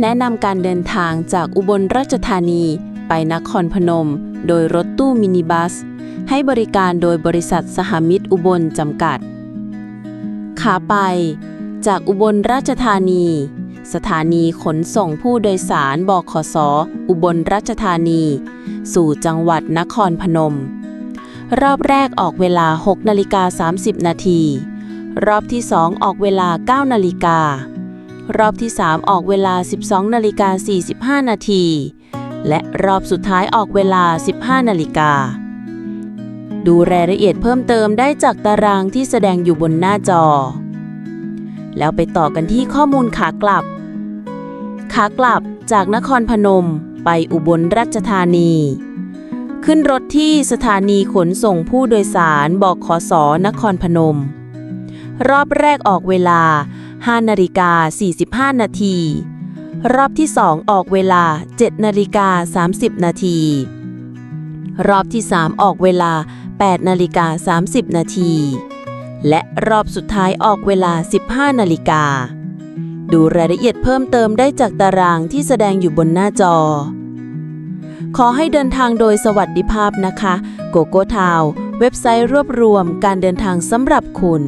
แนะนำการเดินทางจากอุบลราชธานี ไปนครพนม โดยรถตู้มินิบัส ให้บริการโดยบริษัทสหมิตรอุบลจำกัด ขาไป จากอุบลราชธานี สถานีขนส่งผู้โดยสารบขสอุบลราชธานี สู่จังหวัดนครพนม รอบแรกออกเวลา 6 นาฬิกา 30 นาที รอบที่ 2 ออกเวลา 9 นาฬิกา รอบที่ 3 ออกเวลา 12นาฬิกา45 นาที และรอบสุดท้ายออกเวลา 15 นาฬิกา ดูรายละเอียดเพิ่มเติมได้จากตารางที่แสดงอยู่บนหน้าจอ แล้วไปต่อกันที่ข้อมูลขากลับ ขากลับจากนครพนมไปอุบลราชธานี ขึ้นรถที่สถานีขนส่งผู้โดยสารบกขอสนครพนม รอบแรกออกเวลา 5นาฬิกา45 นาที รอบที่ 2 ออกเวลา 7 นาฬิกา 30 นาที รอบที่ 3 ออกเวลา 8 นาฬิกา 30 นาที และรอบสุดท้ายออกเวลา 15 นาฬิกา ดูรายละเอียดเพิ่มเติมได้จากตารางที่แสดงอยู่บนหน้าจอ ขอให้เดินทางโดยสวัสดิภาพนะคะ โกโก้ทาวเว็บไซต์รวบรวมการเดินทางสำหรับคุณ